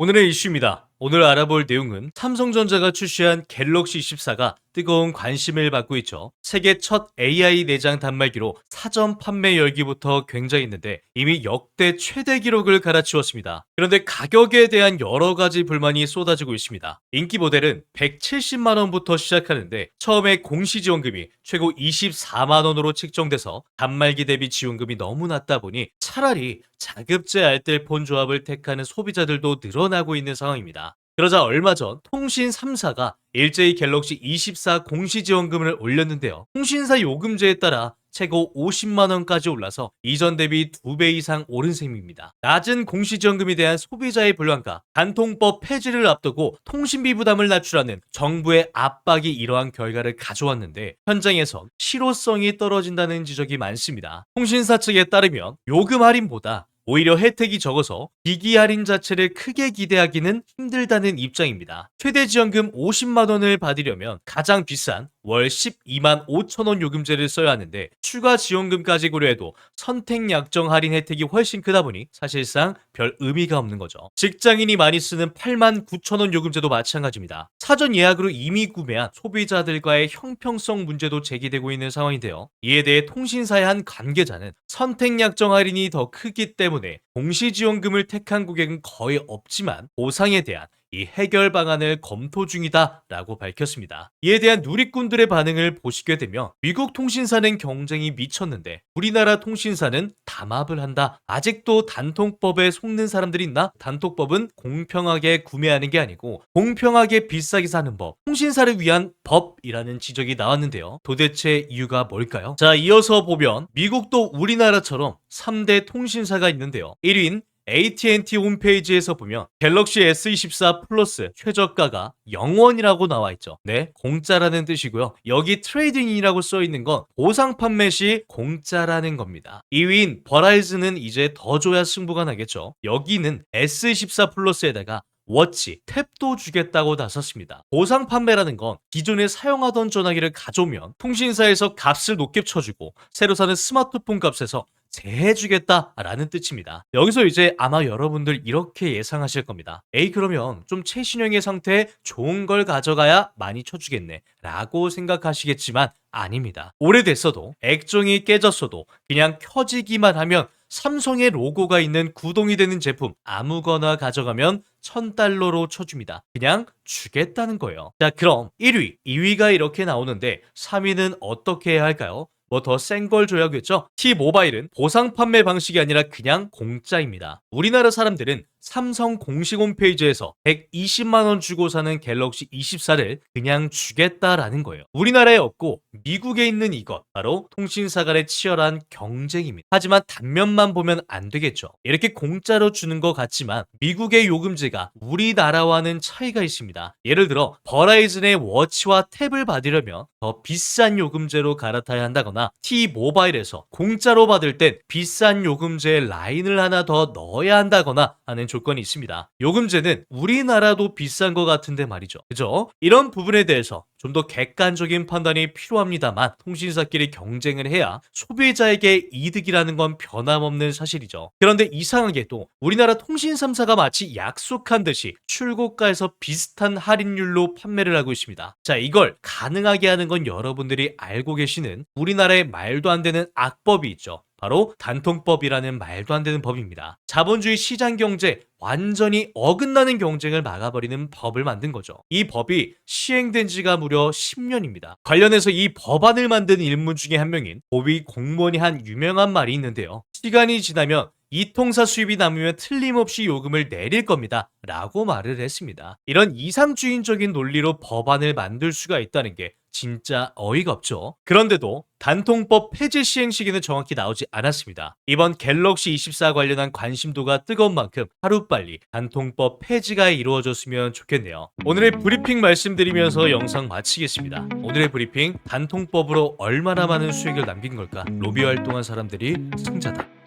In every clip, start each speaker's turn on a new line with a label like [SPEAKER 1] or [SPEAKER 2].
[SPEAKER 1] 오늘의 이슈입니다. 오늘 알아볼 내용은 삼성전자가 출시한 갤럭시 14가 뜨거운 관심을 받고 있죠. 세계 첫 AI 내장 단말기로 사전 판매 열기부터 굉장했는데 이미 역대 최대 기록을 갈아치웠습니다. 그런데 가격에 대한 여러 가지 불만이 쏟아지고 있습니다. 인기 모델은 170만 원부터 시작하는데 처음에 공시 지원금이 최고 24만 원으로 책정돼서 단말기 대비 지원금이 너무 낮다 보니 차라리 자급제 알뜰폰 조합을 택하는 소비자들도 늘어나고 있는 상황입니다. 그러자 얼마 전 통신 3사가 일제히 갤럭시 24 공시 지원금을 올렸는데요. 통신사 요금제에 따라 최고 50만 원까지 올라서 이전 대비 2배 이상 오른 셈입니다. 낮은 공시 지원금에 대한 소비자의 불안과 단통법 폐지를 앞두고 통신비 부담을 낮추라는 정부의 압박이 이러한 결과를 가져왔는데 현장에선 실효성이 떨어진다는 지적이 많습니다. 통신사 측에 따르면 요금 할인보다 오히려 혜택이 적어서 기기 할인 자체를 크게 기대하기는 힘들다는 입장입니다. 최대 지원금 50만 원을 받으려면 가장 비싼 월 12만 5천 원 요금제를 써야 하는데 추가 지원금까지 고려해도 선택 약정 할인 혜택이 훨씬 크다 보니 사실상 별 의미가 없는 거죠. 직장인이 많이 쓰는 8만 9천 원 요금제도 마찬가지입니다. 사전 예약으로 이미 구매한 소비자들과의 형평성 문제도 제기되고 있는 상황인데요. 이에 대해 통신사의 한 관계자는 선택 약정 할인이 더 크기 때문에 공시 지원금을 택한 고객은 거의 없지만 보상에 대한 이 해결 방안을 검토 중이다 라고 밝혔습니다. 이에 대한 누리꾼들의 반응을 보시게 되면 미국 통신사는 경쟁이 미쳤는데 우리나라 통신사는 담합을 한다. 아직도 단통법에 속는 사람들이 있나? 단통법은 공평하게 구매하는 게 아니고 공평하게 비싸게 사는 법, 통신사를 위한 법이라는 지적이 나왔는데요. 도대체 이유가 뭘까요? 자, 이어서 보면 미국도 우리나라처럼 3대 통신사가 있는데요. 1위인 AT&T 홈페이지에서 보면 갤럭시 S24 플러스 최저가가 0원이라고 나와 있죠. 네, 공짜라는 뜻이고요. 여기 트레이딩이라고 써 있는 건 보상 판매 시 공짜라는 겁니다. 2위인 버라이즈는 이제 더 줘야 승부가 나겠죠. 여기는 S24 플러스에다가 워치, 탭도 주겠다고 나섰습니다. 보상 판매라는 건 기존에 사용하던 전화기를 가져오면 통신사에서 값을 높게 쳐주고 새로 사는 스마트폰 값에서 제해주겠다라는 뜻입니다. 여기서 이제 아마 여러분들 이렇게 예상하실 겁니다. 에이 그러면 좀 최신형의 상태에 좋은 걸 가져가야 많이 쳐주겠네 라고 생각하시겠지만 아닙니다. 오래됐어도 액정이 깨졌어도 그냥 켜지기만 하면 삼성의 로고가 있는 구동이 되는 제품 아무거나 가져가면 1000달러로 쳐줍니다. 그냥 주겠다는 거예요. 자, 그럼 1위, 2위가 이렇게 나오는데 3위는 어떻게 해야 할까요? 뭐 더 센 걸 줘야겠죠? T-모바일은 보상 판매 방식이 아니라 그냥 공짜입니다. 우리나라 사람들은 삼성 공식 홈페이지에서 120만원 주고 사는 갤럭시 24를 그냥 주겠다라는 거예요. 우리나라에 없고 미국에 있는 이것, 바로 통신사 간의 치열한 경쟁입니다. 하지만 단면만 보면 안 되겠죠. 이렇게 공짜로 주는 것 같지만 미국의 요금제가 우리나라와는 차이가 있습니다. 예를 들어 버라이즌의 워치와 탭을 받으려면 더 비싼 요금제로 갈아타야 한다거나 T-모바일에서 공짜로 받을 땐 비싼 요금제에 라인을 하나 더 넣어야 한다거나 하는 조건이 있습니다. 요금제는 우리나라도 비싼 것 같은데 말이죠. 그죠? 이런 부분에 대해서 좀 더 객관적인 판단이 필요합니다만 통신사끼리 경쟁을 해야 소비자에게 이득이라는 건 변함없는 사실이죠. 그런데 이상하게도 우리나라 통신 3사가 마치 약속한 듯이 출고가에서 비슷한 할인율로 판매를 하고 있습니다. 자, 이걸 가능하게 하는 건 여러분들이 알고 계시는 우리나라의 말도 안 되는 악법이 있죠. 바로 단통법이라는 말도 안 되는 법입니다. 자본주의 시장 경제 완전히 어긋나는 경쟁을 막아버리는 법을 만든 거죠. 이 법이 시행된 지가 무려 10년입니다. 관련해서 이 법안을 만든 인물 중에 한 명인 고위 공무원이 한 유명한 말이 있는데요. 시간이 지나면 이 통사 수입이 남으면 틀림없이 요금을 내릴 겁니다. 라고 말을 했습니다. 이런 이상주의적인 논리로 법안을 만들 수가 있다는 게 진짜 어이가 없죠. 그런데도 단통법 폐지 시행 시기는 정확히 나오지 않았습니다. 이번 갤럭시 24 관련한 관심도가 뜨거운 만큼 하루빨리 단통법 폐지가 이루어졌으면 좋겠네요. 오늘의 브리핑 말씀드리면서 영상 마치겠습니다. 오늘의 브리핑 단통법으로 얼마나 많은 수익을 남긴 걸까? 로비 활동한 사람들이 승자다.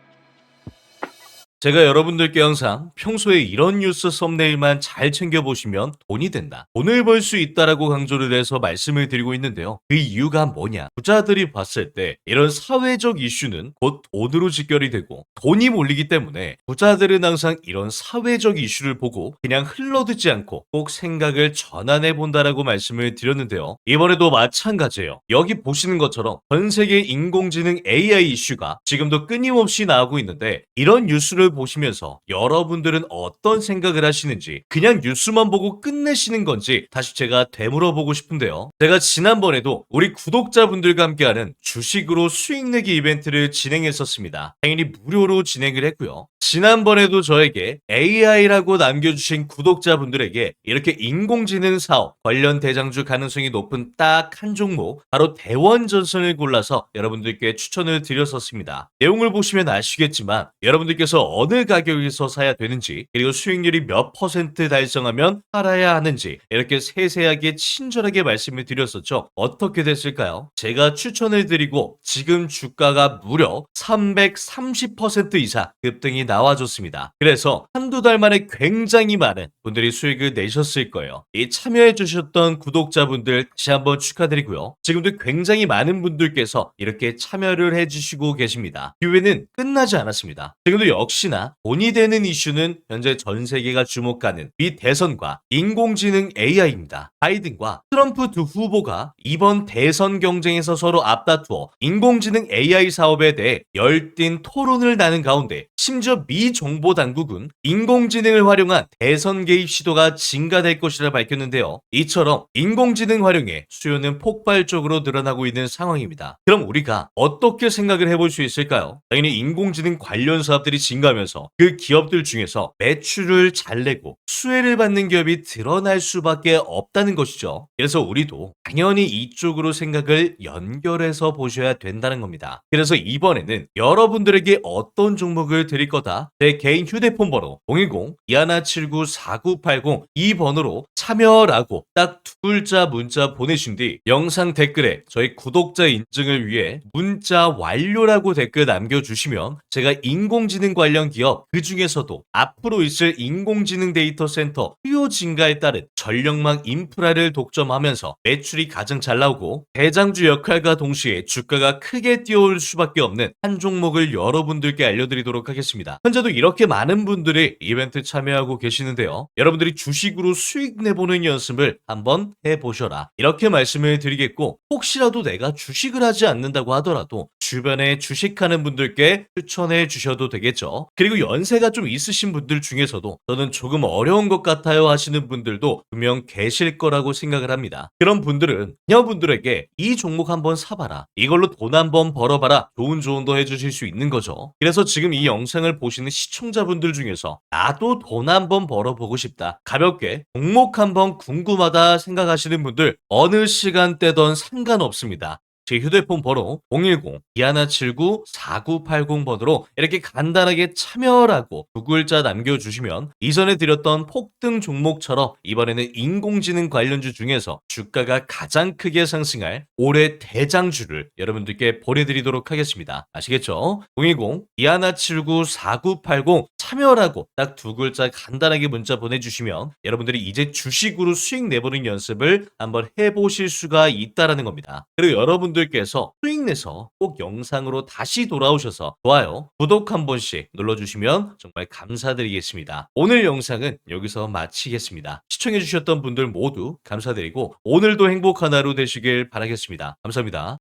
[SPEAKER 1] 제가 여러분들께 항상 평소에 이런 뉴스 썸네일만 잘 챙겨보시면 돈이 된다. 돈을 벌 수 있다라고 강조를 해서 말씀을 드리고 있는데요. 그 이유가 뭐냐? 부자들이 봤을 때 이런 사회적 이슈는 곧 돈으로 직결이 되고 돈이 몰리기 때문에 부자들은 항상 이런 사회적 이슈를 보고 그냥 흘러듣지 않고 꼭 생각을 전환해 본다라고 말씀을 드렸는데요. 이번에도 마찬가지예요. 여기 보시는 것처럼 전 세계 인공지능 AI 이슈가 지금도 끊임없이 나오고 있는데 이런 뉴스를 보시면서 여러분들은 어떤 생각을 하시는지 그냥 뉴스만 보고 끝내시는 건지 다시 제가 되물어보고 싶은데요. 제가 지난번에도 우리 구독자분들과 함께하는 주식으로 수익 내기 이벤트를 진행했었습니다. 당연히 무료로 진행을 했고요. 지난번에도 저에게 AI라고 남겨주신 구독자분들에게 이렇게 인공지능 사업 관련 대장주 가능성이 높은 딱 한 종목 바로 대원전선을 골라서 여러분들께 추천을 드렸었습니다. 내용을 보시면 아시겠지만 여러분들께서 어느 가격에서 사야 되는지 그리고 수익률이 몇 퍼센트 달성하면 팔아야 하는지 이렇게 세세하게 친절하게 말씀을 드렸었죠. 어떻게 됐을까요? 제가 추천을 드리고 지금 주가가 무려 330% 이상 급등이 나와줬습니다. 그래서 한두 달 만에 굉장히 많은 분들이 수익을 내셨을 거예요. 이 참여해 주셨던 구독자분들 다시 한번 축하드리고요. 지금도 굉장히 많은 분들께서 이렇게 참여를 해주시고 계십니다. 기회는 끝나지 않았습니다. 지금도 역시 나 돈이 되는 이슈는 현재 전 세계가 주목하는 미 대선과 인공지능 AI입니다. 바이든과 트럼프 두 후보가 이번 대선 경쟁에서 서로 앞다투어 인공지능 AI 사업에 대해 열띤 토론을 나눈 가운데 심지어 미 정보 당국은 인공지능을 활용한 대선 개입 시도가 증가될 것이라 밝혔는데요. 이처럼 인공지능 활용의 수요는 폭발적으로 늘어나고 있는 상황입니다. 그럼 우리가 어떻게 생각을 해볼 수 있을까요? 당연히 인공지능 관련 사업들이 증가하면 서 그 기업들 중에서 매출을 잘 내고 수혜를 받는 기업이 드러날 수밖에 없다는 것이죠. 그래서 우리도 당연히 이쪽으로 생각을 연결해서 보셔야 된다는 겁니다. 그래서 이번에는 여러분들에게 어떤 종목을 드릴 거다. 내 개인 휴대폰 번호 010-2179-4980 이 번호로 참여라고 딱 두 글자 문자 보내신 뒤 영상 댓글에 저희 구독자 인증을 위해 문자 완료라고 댓글 남겨주시면 제가 인공지능 관련 기업 그 중에서도 앞으로 있을 인공지능 데이터 센터 수요 증가에 따른 전력망 인프라를 독점하면서 매출이 가장 잘 나오고 대장주 역할과 동시에 주가가 크게 뛰어올 수밖에 없는 한 종목을 여러분들께 알려드리도록 하겠습니다. 현재도 이렇게 많은 분들이 이벤트 참여하고 계시는데요. 여러분들이 주식으로 수익 내보는 연습을 한번 해보셔라. 이렇게 말씀을 드리겠고 혹시라도 내가 주식을 하지 않는다고 하더라도 주변에 주식하는 분들께 추천해 주셔도 되겠죠. 그리고 연세가 좀 있으신 분들 중에서도 저는 조금 어려운 것 같아요 하시는 분들도 분명 계실 거라고 생각을 합니다. 그런 분들은 자녀분들에게 이 종목 한번 사봐라. 이걸로 돈 한번 벌어봐라. 좋은 조언도 해주실 수 있는 거죠. 그래서 지금 이 영상을 보시는 시청자분들 중에서 나도 돈 한번 벌어보고 싶다. 가볍게 종목 한번 궁금하다 생각하시는 분들 어느 시간대든 상관없습니다. 제 휴대폰 번호 010-2179-4980번으로 이렇게 간단하게 참여라고 두 글자 남겨주시면 이전에 드렸던 폭등 종목처럼 이번에는 인공지능 관련주 중에서 주가가 가장 크게 상승할 올해 대장주를 여러분들께 보내드리도록 하겠습니다. 아시겠죠? 010-2179-4980 참여라고 딱 두 글자 간단하게 문자 보내주시면 여러분들이 이제 주식으로 수익 내보는 연습을 한번 해보실 수가 있다라는 겁니다. 그리고 여러 분들께서 수익 내서 꼭 영상으로 다시 돌아오셔서 좋아요, 구독 한 번씩 눌러주시면 정말 감사드리겠습니다. 오늘 영상은 여기서 마치겠습니다. 시청해주셨던 분들 모두 감사드리고 오늘도 행복한 하루 되시길 바라겠습니다. 감사합니다.